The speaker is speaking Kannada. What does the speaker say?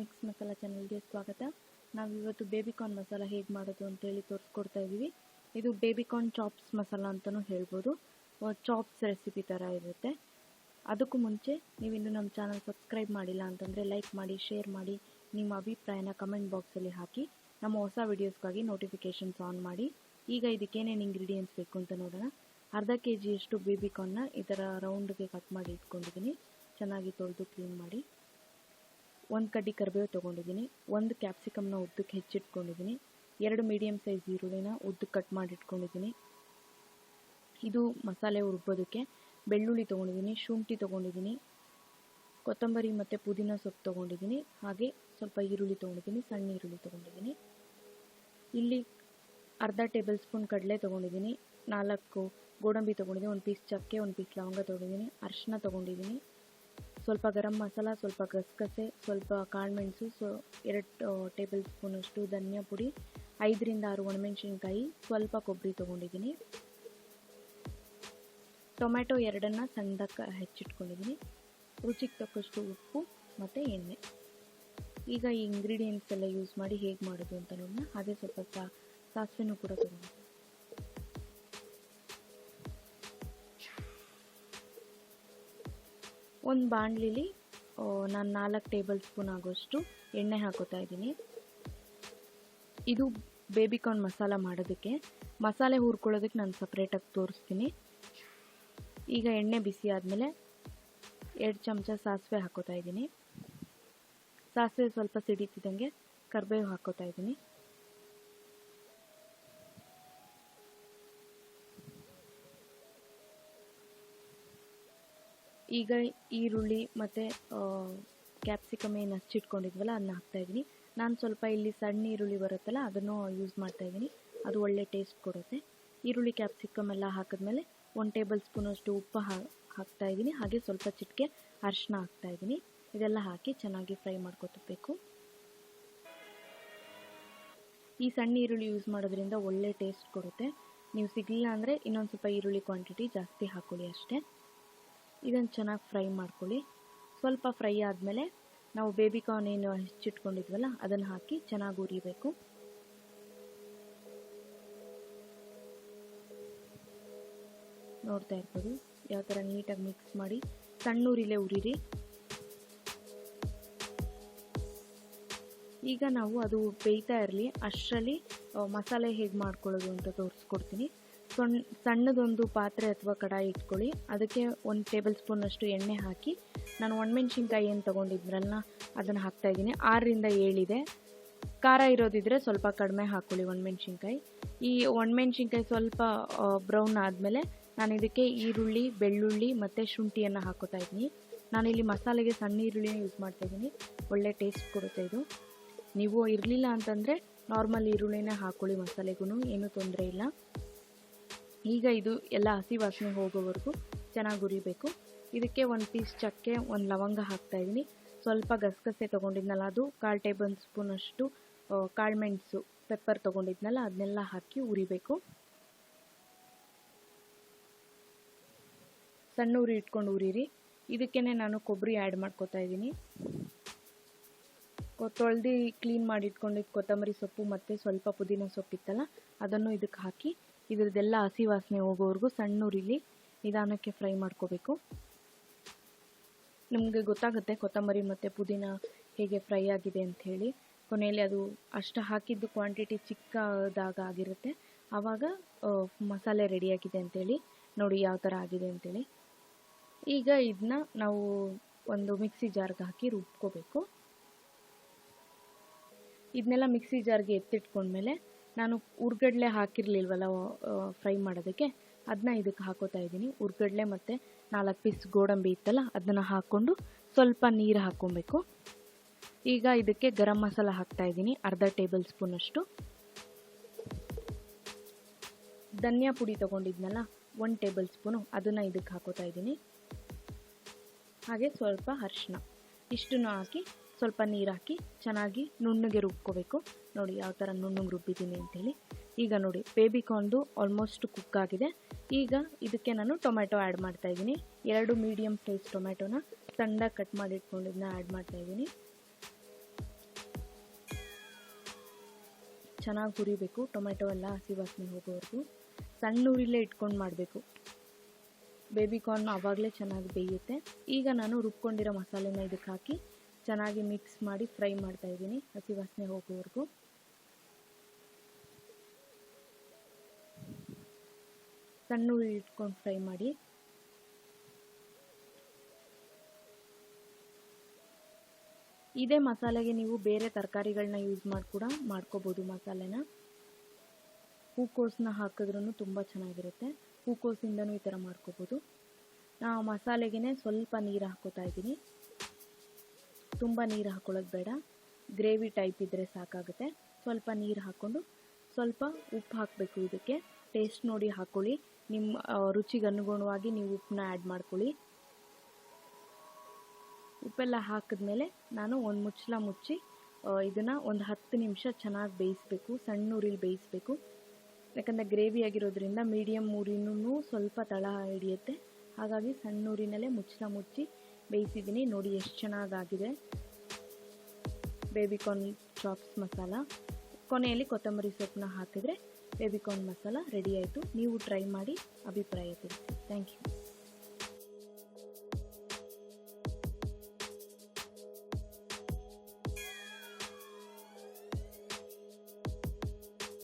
ಮಿಕ್ಸ್ ಮಸಾಲ ಚಾನಲ್ಗೆ ಸ್ವಾಗತ. ನಾವು ಇವತ್ತು ಬೇಬಿಕಾರ್ನ್ ಮಸಾಲ ಹೇಗೆ ಮಾಡೋದು ಅಂತೇಳಿ ತೋರಿಸ್ಕೊಡ್ತಾ ಇದ್ದೀವಿ ಇದು ಬೇಬಿಕಾರ್ನ್ ಚಾಪ್ಸ್ ಮಸಾಲ ಅಂತಲೂ ಹೇಳ್ಬೋದು. ಚಾಪ್ಸ್ ರೆಸಿಪಿ ಥರ ಇರುತ್ತೆ. ಅದಕ್ಕೂ ಮುಂಚೆ ನೀವಿನ್ನು ನಮ್ಮ ಚಾನಲ್ ಸಬ್ಸ್ಕ್ರೈಬ್ ಮಾಡಿಲ್ಲ ಅಂತಂದರೆ ಲೈಕ್ ಮಾಡಿ ಶೇರ್ ಮಾಡಿ, ನಿಮ್ಮ ಅಭಿಪ್ರಾಯನ ಕಮೆಂಟ್ ಬಾಕ್ಸಲ್ಲಿ ಹಾಕಿ. ನಮ್ಮ ಹೊಸ ವಿಡಿಯೋಸ್ಗಾಗಿ ನೋಟಿಫಿಕೇಷನ್ಸ್ ಆನ್ ಮಾಡಿ. ಈಗ ಇದಕ್ಕೆ ಏನೇನು ಇಂಗ್ರೀಡಿಯೆಂಟ್ಸ್ ಬೇಕು ಅಂತ ನೋಡೋಣ. ಅರ್ಧ ಕೆ ಜಿಯಷ್ಟು ಬೇಬಿಕಾರ್ನ್ನ ಈ ಥರ ರೌಂಡ್ಗೆ ಕಟ್ ಮಾಡಿ ಇಟ್ಕೊಂಡಿದ್ದೀನಿ. ಚೆನ್ನಾಗಿ ತೊಳೆದು ಕ್ಲೀನ್ ಮಾಡಿ. ಒಂದು ಕಡ್ಡಿ ಕರಿಬೇವು ತೊಗೊಂಡಿದ್ದೀನಿ, ಒಂದು ಕ್ಯಾಪ್ಸಿಕಮ್ನ ಉದ್ದಕ್ಕೆ ಹೆಚ್ಚಿಟ್ಕೊಂಡಿದ್ದೀನಿ, ಎರಡು ಮೀಡಿಯಮ್ ಸೈಜ್ ಈರುಳ್ಳಿನ ಉದ್ದಕ್ಕೆ ಕಟ್ ಮಾಡಿ ಇಟ್ಕೊಂಡಿದ್ದೀನಿ ಇದು ಮಸಾಲೆ ರುಬ್ಬೋದಕ್ಕೆ ಬೆಳ್ಳುಳ್ಳಿ ತೊಗೊಂಡಿದ್ದೀನಿ, ಶುಂಠಿ ತೊಗೊಂಡಿದ್ದೀನಿ, ಕೊತ್ತಂಬರಿ ಮತ್ತು ಪುದೀನ ಸೊಪ್ಪು ತೊಗೊಂಡಿದ್ದೀನಿ, ಹಾಗೆ ಸ್ವಲ್ಪ ಈರುಳ್ಳಿ ತೊಗೊಂಡಿದ್ದೀನಿ, ಸಣ್ಣ ಈರುಳ್ಳಿ ತೊಗೊಂಡಿದ್ದೀನಿ. ಇಲ್ಲಿ ಅರ್ಧ ಟೇಬಲ್ ಸ್ಪೂನ್ ಕಡಲೆ ತೊಗೊಂಡಿದ್ದೀನಿ, ನಾಲ್ಕು ಗೋಡಂಬಿ ತೊಗೊಂಡಿದ್ದೀನಿ, ಒಂದು ಪೀಸ್ ಚಕ್ಕೆ, ಒಂದು ಪೀಸ್ ಲವಂಗ ತೊಗೊಂಡಿದ್ದೀನಿ ಅರಿಶಿನ ತೊಗೊಂಡಿದ್ದೀನಿ. ಸ್ವಲ್ಪ ಗರಂ ಮಸಾಲ, ಸ್ವಲ್ಪ ಗಸಗಸೆ, ಸ್ವಲ್ಪ ಕಾಳುಮೆಣಸು ಸೊ ಎರಡು ಟೇಬಲ್ ಸ್ಪೂನಷ್ಟು ಧನಿಯಾ ಪುಡಿ, ಐದರಿಂದ ಆರು ಒಣಮೆಣಸಿನ್ಕಾಯಿ, ಸ್ವಲ್ಪ ಕೊಬ್ಬರಿ ತೊಗೊಂಡಿದ್ದೀನಿ. ಟೊಮ್ಯಾಟೊ ಎರಡನ್ನು ಸಣ್ಣದಕ್ಕೆ ಹೆಚ್ಚಿಟ್ಕೊಂಡಿದ್ದೀನಿ. ರುಚಿಗೆ ತಕ್ಕಷ್ಟು ಉಪ್ಪು ಮತ್ತು ಎಣ್ಣೆ. ಈಗ ಈ ಇಂಗ್ರೀಡಿಯೆಂಟ್ಸ್ ಎಲ್ಲ ಯೂಸ್ ಮಾಡಿ ಹೇಗೆ ಮಾಡೋದು ಅಂತ ನೋಡೋಣ ಹಾಗೆ ಸ್ವಲ್ಪ ಸಾಸಿವೆನೂ ಕೂಡ ತೊಗೊಂಡು ಒಂದು ಬಾಣಲಿಲಿ ನಾನು ನಾಲ್ಕು ಟೇಬಲ್ ಸ್ಪೂನ್ ಆಗೋಷ್ಟು ಎಣ್ಣೆ ಹಾಕೋತಾ ಇದ್ದೀನಿ. ಇದು ಬೇಬಿಕಾರ್ನ್ ಮಸಾಲ ಮಾಡೋದಕ್ಕೆ. ಮಸಾಲೆ ಹುರ್ಕೊಳ್ಳೋದಕ್ಕೆ ನಾನು ಸಪ್ರೇಟಾಗಿ ತೋರಿಸ್ತೀನಿ. ಈಗ ಎಣ್ಣೆ ಬಿಸಿ ಆದಮೇಲೆ ಎರಡು ಚಮಚ ಸಾಸಿವೆ ಹಾಕೋತಾ ಇದ್ದೀನಿ. ಸಾಸಿವೆ ಸ್ವಲ್ಪ ಸಿಡಿತಿದ್ದಂಗೆ ಕರಿಬೇವು ಹಾಕೋತಾ ಇದ್ದೀನಿ. ಈಗ ಈರುಳ್ಳಿ ಮತ್ತು ಕ್ಯಾಪ್ಸಿಕಮ್ ಏನು ಹಚ್ಚಿಟ್ಕೊಂಡಿದ್ವಲ್ಲ ಅದನ್ನ ಹಾಕ್ತಾಯಿದ್ದೀನಿ. ನಾನು ಸ್ವಲ್ಪ ಇಲ್ಲಿ ಸಣ್ಣ ಈರುಳ್ಳಿ ಬರುತ್ತಲ್ಲ, ಅದನ್ನು ಯೂಸ್ ಮಾಡ್ತಾಯಿದ್ದೀನಿ. ಅದು ಒಳ್ಳೆ ಟೇಸ್ಟ್ ಕೊಡುತ್ತೆ. ಈರುಳ್ಳಿ ಕ್ಯಾಪ್ಸಿಕಮ್ ಎಲ್ಲ ಹಾಕಿದ್ಮೇಲೆ ಒನ್ ಟೇಬಲ್ ಸ್ಪೂನಷ್ಟು ಉಪ್ಪು ಹಾ, ಹಾಕ್ತಾಯಿದ್ದೀನಿ. ಹಾಗೆ ಸ್ವಲ್ಪ ಚಿಟಿಕೆ ಅರಿಶಿನ ಹಾಕ್ತಾಯಿದ್ದೀನಿ. ಇದೆಲ್ಲ ಹಾಕಿ ಚೆನ್ನಾಗಿ ಫ್ರೈ ಮಾಡ್ಕೊತಬೇಕು ಈ ಸಣ್ಣ ಈರುಳ್ಳಿ ಯೂಸ್ ಮಾಡೋದ್ರಿಂದ ಒಳ್ಳೆ ಟೇಸ್ಟ್ ಕೊಡುತ್ತೆ. ನೀವು ಸಿಗಲಿಲ್ಲ ಅಂದರೆ ಇನ್ನೊಂದು ಸ್ವಲ್ಪ ಈರುಳ್ಳಿ ಕ್ವಾಂಟಿಟಿ ಜಾಸ್ತಿ ಹಾಕ್ಕೊಳ್ಳಿ ಅಷ್ಟೇ. ಇದನ್ನು ಚೆನ್ನಾಗಿ ಫ್ರೈ ಮಾಡ್ಕೊಳ್ಳಿ. ಸ್ವಲ್ಪ ಫ್ರೈ ಆದಮೇಲೆ ನಾವು ಬೇಬಿ ಕಾರ್ನ್ ಏನು ಹೆಚ್ಚಿಟ್ಕೊಂಡಿದ್ವಲ್ಲ, ಅದನ್ನು ಹಾಕಿ ಚೆನ್ನಾಗಿ ಉರಿಬೇಕು ನೋಡ್ತಾ ಇರ್ಬೋದು, ಯಾವ ಥರ ನೀಟಾಗಿ ಮಿಕ್ಸ್ ಮಾಡಿ ಸಣ್ಣ ಉರಿಲೇ ಉರಿರಿ ಈಗ ನಾವು ಅದು ಬೇಯ್ತಾ ಇರಲಿ, ಅಷ್ಟರಲ್ಲಿ ಮಸಾಲೆ ಹೇಗೆ ಮಾಡ್ಕೊಳ್ಳೋದು ಅಂತ ತೋರಿಸ್ಕೊಡ್ತೀನಿ. ಸಣ್ಣ ಸಣ್ಣದೊಂದು ಪಾತ್ರೆ ಅಥವಾ ಕಡಾಯಿ ಇಟ್ಕೊಳ್ಳಿ. ಅದಕ್ಕೆ ಒಂದು ಟೇಬಲ್ ಸ್ಪೂನಷ್ಟು ಎಣ್ಣೆ ಹಾಕಿ. ನಾನು ಒಣಮೆಣ್ಸಿನ್ಕಾಯಿ ಏನು ತೊಗೊಂಡಿದ್ರಲ್ಲ ಅದನ್ನು ಹಾಕ್ತಾಯಿದ್ದೀನಿ ಆರರಿಂದ ಏಳಿದೆ ಖಾರ ಇರೋದಿದ್ರೆ ಸ್ವಲ್ಪ ಕಡಿಮೆ ಹಾಕ್ಕೊಳ್ಳಿ ಒಣಮೆಣ್ಸಿನ್ಕಾಯಿ. ಈ ಒಣಮೆಣ್ಸಿನ್ಕಾಯಿ ಸ್ವಲ್ಪ ಬ್ರೌನ್ ಆದಮೇಲೆ ನಾನು ಇದಕ್ಕೆ ಈರುಳ್ಳಿ, ಬೆಳ್ಳುಳ್ಳಿ ಮತ್ತು ಶುಂಠಿಯನ್ನು ಹಾಕೋತಾ ಇದ್ದೀನಿ. ನಾನಿಲ್ಲಿ ಮಸಾಲೆಗೆ ಸಣ್ಣ ಈರುಳ್ಳಿನ ಯೂಸ್ ಮಾಡ್ತಾಯಿದ್ದೀನಿ ಒಳ್ಳೆ ಟೇಸ್ಟ್ ಕೊಡುತ್ತೆ ಇದು. ನೀವು ಇರಲಿಲ್ಲ ಅಂತಂದರೆ ನಾರ್ಮಲ್ ಈರುಳ್ಳಿನೇ ಹಾಕ್ಕೊಳ್ಳಿ ಮಸಾಲೆಗೂ ಏನೂ ತೊಂದರೆ ಇಲ್ಲ. ಈಗ ಇದು ಎಲ್ಲ ಹಸಿ ವಾಸನೆ ಹೋಗೋವರೆಗೂ ಚೆನ್ನಾಗಿ ಉರಿಬೇಕು. ಇದಕ್ಕೆ ಒಂದು ಪೀಸ್ ಚಕ್ಕೆ, ಒಂದು ಲವಂಗ ಹಾಕ್ತಾಯಿದ್ದೀನಿ ಸ್ವಲ್ಪ ಗಸಗಸೆ ತೊಗೊಂಡಿದ್ನಲ್ಲ ಅದು, ಕಾಲು ಟೇಬಲ್ ಸ್ಪೂನಷ್ಟು ಕಾಳುಮೆಣಸು ಪೆಪ್ಪರ್ ತೊಗೊಂಡಿದ್ನಲ್ಲ ಅದನ್ನೆಲ್ಲ ಹಾಕಿ ಉರಿಬೇಕು. ಸಣ್ಣ ಉರಿ ಇಟ್ಕೊಂಡು ಉರಿರಿ. ಇದಕ್ಕೇ ನಾನು ಕೊಬ್ಬರಿ ಆ್ಯಡ್ ಮಾಡ್ಕೋತಾ ಇದ್ದೀನಿ ತೊಳೆದು ಕ್ಲೀನ್ ಮಾಡಿ ಇಟ್ಕೊಂಡಿದ್ದು ಕೊತ್ತಂಬರಿ ಸೊಪ್ಪು ಮತ್ತು ಸ್ವಲ್ಪ ಪುದೀನ ಸೊಪ್ಪಿತ್ತಲ್ಲ, ಅದನ್ನು ಇದಕ್ಕೆ ಹಾಕಿ ಇದ್ರದ್ದೆಲ್ಲ ಹಸಿ ವಾಸನೆ ಹೋಗೋವರೆಗೂ ಸಣ್ಣ ಉರಿಲಿ ನಿಧಾನಕ್ಕೆ ಫ್ರೈ ಮಾಡ್ಕೋಬೇಕು. ನಿಮಗೆ ಗೊತ್ತಾಗುತ್ತೆ ಕೊತ್ತಂಬರಿ ಮತ್ತು ಪುದೀನ ಹೇಗೆ ಫ್ರೈ ಆಗಿದೆ ಅಂಥೇಳಿ ಕೊನೆಯಲ್ಲಿ ಅದು ಅಷ್ಟು ಹಾಕಿದ್ದು ಕ್ವಾಂಟಿಟಿ ಚಿಕ್ಕದಾಗ ಆಗಿರುತ್ತೆ. ಆವಾಗ ಮಸಾಲೆ ರೆಡಿಯಾಗಿದೆ ಅಂಥೇಳಿ ನೋಡಿ ಯಾವ ಥರ ಆಗಿದೆ ಅಂಥೇಳಿ ಈಗ ಇದನ್ನ ನಾವು ಒಂದು ಮಿಕ್ಸಿ ಜಾರ್ಗೆ ಹಾಕಿ ರುಬ್ಕೋಬೇಕು. ಇದನ್ನೆಲ್ಲ ಮಿಕ್ಸಿ ಜಾರ್ಗೆ ಎತ್ತಿಟ್ಕೊಂಡ್ಮೇಲೆ ನಾನು ಉರ್ಗಡ್ಲೆ ಹಾಕಿರಲಿಲ್ವಲ್ಲ ಫ್ರೈ ಮಾಡೋದಕ್ಕೆ ಅದನ್ನ ಇದಕ್ಕೆ ಹಾಕೋತಾ ಇದ್ದೀನಿ. ಉರ್ಗಡ್ಲೆ ಮತ್ತು ನಾಲ್ಕು ಪೀಸ್ ಗೋಡಂಬಿ ಇತ್ತಲ್ಲ ಅದನ್ನು ಹಾಕ್ಕೊಂಡು ಸ್ವಲ್ಪ ನೀರು ಹಾಕ್ಕೊಬೇಕು. ಈಗ ಇದಕ್ಕೆ ಗರಂ ಮಸಾಲ ಹಾಕ್ತಾ ಇದ್ದೀನಿ, ಅರ್ಧ ಟೇಬಲ್ ಸ್ಪೂನಷ್ಟು ಧನಿಯಾ ಪುಡಿ ತೊಗೊಂಡಿದ್ನಲ್ಲ, ಒಂದು ಟೇಬಲ್ ಸ್ಪೂನು, ಅದನ್ನು ಇದಕ್ಕೆ ಹಾಕೋತಾ ಇದ್ದೀನಿ. ಹಾಗೆ ಸ್ವಲ್ಪ ಅರಿಶಿನ ಇಷ್ಟನ್ನು ಹಾಕಿ ಸ್ವಲ್ಪ ನೀರು ಹಾಕಿ ಚೆನ್ನಾಗಿ ನುಣ್ಣಗೆ ರುಬ್ಕೋಬೇಕು. ನೋಡಿ ಯಾವ ಥರ ನುಣ್ಣಗೆ ರುಬ್ಬಿದ್ದೀನಿ ಅಂತೇಳಿ. ಈಗ ನೋಡಿ ಬೇಬಿಕಾರ್ನ್ದು ಆಲ್ಮೋಸ್ಟ್ ಕುಕ್ ಆಗಿದೆ. ಈಗ ಇದಕ್ಕೆ ನಾನು ಟೊಮೆಟೊ ಆ್ಯಡ್ ಮಾಡ್ತಾಯಿದ್ದೀನಿ ಎರಡು ಮೀಡಿಯಮ್ ಸೈಜ್ ಟೊಮೆಟೊನ ಸಣ್ಣದಾಗಿ ಕಟ್ ಮಾಡಿ ಇಟ್ಕೊಂಡಿದ್ದನ್ನ ಆ್ಯಡ್ ಮಾಡ್ತಾಯಿದ್ದೀನಿ ಚೆನ್ನಾಗಿ ಹುರಿಬೇಕು. ಟೊಮೆಟೊ ಎಲ್ಲ ಹಸಿ ವಾಸನೆ ಹೋಗೋವರೆಗೂ. ಸಣ್ಣ ಉರಿಲೇ ಇಟ್ಕೊಂಡು ಮಾಡಬೇಕು. ಬೇಬಿಕಾರ್ನ್ ಆವಾಗಲೇ ಚೆನ್ನಾಗಿ ಬೇಯುತ್ತೆ. ಈಗ ನಾನು ರುಬ್ಕೊಂಡಿರೋ ಮಸಾಲೆನ ಇದಕ್ಕೆ ಹಾಕಿ ಚೆನ್ನಾಗಿ ಮಿಕ್ಸ್ ಮಾಡಿ ಫ್ರೈ ಮಾಡ್ತಾ ಇದ್ದೀನಿ ಹಸಿ ವಾಸನೆ ಹೋಗೋವರೆಗೂ. ಸಣ್ಣ ಇಟ್ಕೊಂಡು ಫ್ರೈ ಮಾಡಿ. ಇದೇ ಮಸಾಲೆಗೆ ನೀವು ಬೇರೆ ತರಕಾರಿಗಳನ್ನ ಯೂಸ್ ಮಾಡಿ ಕೂಡ ಮಾಡ್ಕೋಬೋದು ಮಸಾಲೆನ. ಹೂಕೋಸನ್ನ ಹಾಕಿದ್ರೂ ತುಂಬ ಚೆನ್ನಾಗಿರುತ್ತೆ. ಹೂಕೋಸಿಂದನೂ ಈ ಥರ ಮಾಡ್ಕೋಬೋದು. ನಾ ಮಸಾಲೆಗೆ ಸ್ವಲ್ಪ ನೀರು ಹಾಕೋತಾ ಇದ್ದೀನಿ. ತುಂಬ ನೀರು ಹಾಕೊಳ್ಳೋದು ಬೇಡ. ಗ್ರೇವಿ ಟೈಪ್ ಇದ್ದರೆ ಸಾಕಾಗುತ್ತೆ. ಸ್ವಲ್ಪ ನೀರು ಹಾಕ್ಕೊಂಡು ಸ್ವಲ್ಪ ಉಪ್ಪು ಹಾಕಬೇಕು ಇದಕ್ಕೆ. ಟೇಸ್ಟ್ ನೋಡಿ ಹಾಕ್ಕೊಳ್ಳಿ ನಿಮ್ಮ ರುಚಿಗೆ ಅನುಗುಣವಾಗಿ ನೀವು ಉಪ್ಪನ್ನ ಆ್ಯಡ್ ಮಾಡ್ಕೊಳ್ಳಿ. ಉಪ್ಪೆಲ್ಲ ಹಾಕಿದ್ಮೇಲೆ ನಾನು ಒಂದು ಮುಚ್ಚಳ ಮುಚ್ಚಿ ಇದನ್ನು ಒಂದು ಹತ್ತು ನಿಮಿಷ ಚೆನ್ನಾಗಿ ಬೇಯಿಸಬೇಕು, ಸಣ್ಣ ಉರಿಲಿ ಬೇಯಿಸಬೇಕು. ಯಾಕಂದರೆ ಗ್ರೇವಿ ಆಗಿರೋದ್ರಿಂದ ಮೀಡಿಯಮ್ ಉರಿನೂ ಸ್ವಲ್ಪ ತಳ ಹಿಡಿಯುತ್ತೆ. ಹಾಗಾಗಿ ಸಣ್ಣ ಉರಿನಲ್ಲೇ ಮುಚ್ಚಳ ಮುಚ್ಚಿ ಬೇಯಿಸಿದ್ದೀನಿ. ನೋಡಿ ಎಷ್ಟು ಚೆನ್ನಾಗಾಗಿದೆ. Baby corn chops masala. ಕೊನೆಯಲ್ಲಿ ಕೊತ್ತಂಬರಿ ಸೊಪ್ಪನ್ನ ಹಾಕಿದರೆ ಬೇಬಿಕಾರ್ನ್ ಮಸಾಲ ರೆಡಿ ಆಯಿತು. ನೀವು ಟ್ರೈ ಮಾಡಿ ಅಭಿಪ್ರಾಯ ತಿಳಿಸಿ. Thank you.